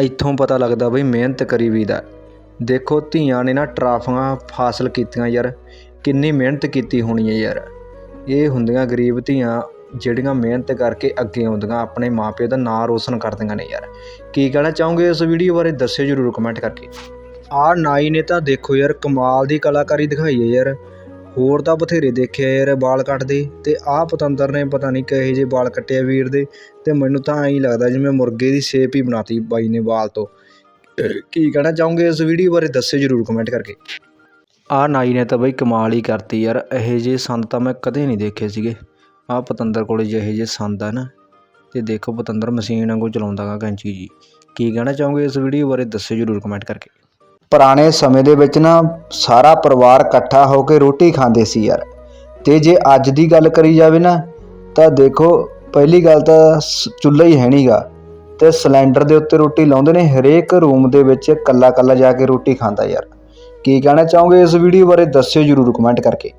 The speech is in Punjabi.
ਇੱਥੋਂ ਪਤਾ ਲੱਗਦਾ ਬਈ ਮਿਹਨਤ ਕਰੀ ਵੀ ਦਾ। ਦੇਖੋ ਧੀਆਂ ਨੇ ਨਾ ਟਰਾਫੀਆਂ ਹਾਸਲ ਕੀਤੀਆਂ ਯਾਰ, ਕਿੰਨੀ ਮਿਹਨਤ ਕੀਤੀ ਹੋਣੀ ਹੈ ਯਾਰ। ਇਹ ਹੁੰਦੀਆਂ ਗਰੀਬ ਧੀਆਂ ਜਿਹੜੀਆਂ ਮਿਹਨਤ ਕਰਕੇ ਅੱਗੇ ਆਉਂਦੀਆਂ, ਆਪਣੇ ਮਾਪਿਆਂ ਦਾ ਨਾਂ ਰੋਸ਼ਨ ਕਰਦੀਆਂ ਨੇ ਯਾਰ। ਕੀ ਕਹਿਣਾ ਚਾਹੋਗੇ ਇਸ ਵੀਡੀਓ ਬਾਰੇ, ਦੱਸਿਓ ਜਰੂਰ ਕਮੈਂਟ ਕਰਕੇ। ਆਹ ਨਾਈ ਨੇ ਤਾਂ ਦੇਖੋ ਯਾਰ, ਕਮਾਲ ਦੀ ਕਲਾਕਾਰੀ ਦਿਖਾਈ ਹੈ ਯਾਰ। ਹੋਰ ਤਾਂ ਬਥੇਰੇ ਦੇਖਿਆ ਯਾਰ ਵਾਲ ਕੱਟਦੇ ਅਤੇ ਆਹ ਪਤੰਦਰ ਨੇ ਪਤਾ ਨਹੀਂ ਕਿਹੋ ਜਿਹੇ ਵਾਲ ਕੱਟਿਆ ਵੀਰ ਦੇ ਅਤੇ ਮੈਨੂੰ ਤਾਂ ਐਂ ਲੱਗਦਾ ਜਿਵੇਂ ਮੁਰਗੇ ਦੀ ਸ਼ੇਪ ਹੀ ਬਣਾ ਤੀ ਬਾਈ ਨੇ ਵਾਲ ਤੋਂ। ਕੀ ਕਹਿਣਾ ਚਾਹੋਗੇ ਇਸ ਵੀਡੀਓ ਬਾਰੇ ਦੱਸਿਓ ਜਰੂਰ ਕਮੈਂਟ ਕਰਕੇ। ਆਹ ਨਾਈ ਨੇ ਤਾਂ ਬਈ ਕਮਾਲ ਹੀ ਕਰਤੀ ਯਾਰ, ਇਹੋ ਜਿਹੇ ਸੰਦ ਤਾਂ ਮੈਂ ਕਦੇ ਨਹੀਂ ਦੇਖੇ ਸੀਗੇ। ਆਹ ਪਤੰਦਰ ਕੋਲੇ ਜਿਹੇ ਜਿਹੇ ਸੰਦ ਆ ਨਾ, ਤੇ ਦੇਖੋ ਪਤੰਦਰ ਮਸ਼ੀਨ ਵਾਂਗੂ ਚਲਾਉਂਦਾ ਗਾ ਕੈਂਚੀ ਜੀ। ਕੀ ਕਹਿਣਾ ਚਾਹੋਗੇ ਇਸ ਵੀਡੀਓ ਬਾਰੇ ਦੱਸਿਓ ਜਰੂਰ ਕਮੈਂਟ ਕਰਕੇ। ਪੁਰਾਣੇ ਸਮੇਂ ਦੇ ਵਿੱਚ ਨਾ ਸਾਰਾ ਪਰਿਵਾਰ ਇਕੱਠਾ ਹੋ ਕੇ ਰੋਟੀ ਖਾਂਦੇ ਸੀ ਯਾਰ। ਤੇ ਜੇ ਅੱਜ ਦੀ ਗੱਲ ਕਰੀ ਜਾਵੇ ਨਾ, ਤਾਂ ਦੇਖੋ, ਪਹਿਲੀ ਗੱਲ ਤਾਂ ਸ- ਚੁੱਲ੍ਹਾ ਹੀ ਹੈ ਨਹੀਂਗਾ ਤੇ ਸਿਲੰਡਰ ਦੇ ਉੱਤੇ ਰੋਟੀ ਲਾਉਂਦੇ ਨੇ, ਹਰੇਕ ਰੂਮ ਦੇ ਵਿੱਚ ਇਕੱਲਾ ਇਕੱਲਾ ਜਾ ਕੇ ਰੋਟੀ ਖਾਂਦਾ ਯਾਰ। ਕੀ ਕਹਿਣਾ ਚਾਹੋਗੇ ਇਸ ਵੀਡੀਓ ਬਾਰੇ, ਦੱਸਿਓ ਜਰੂਰ ਕਮੈਂਟ ਕਰਕੇ।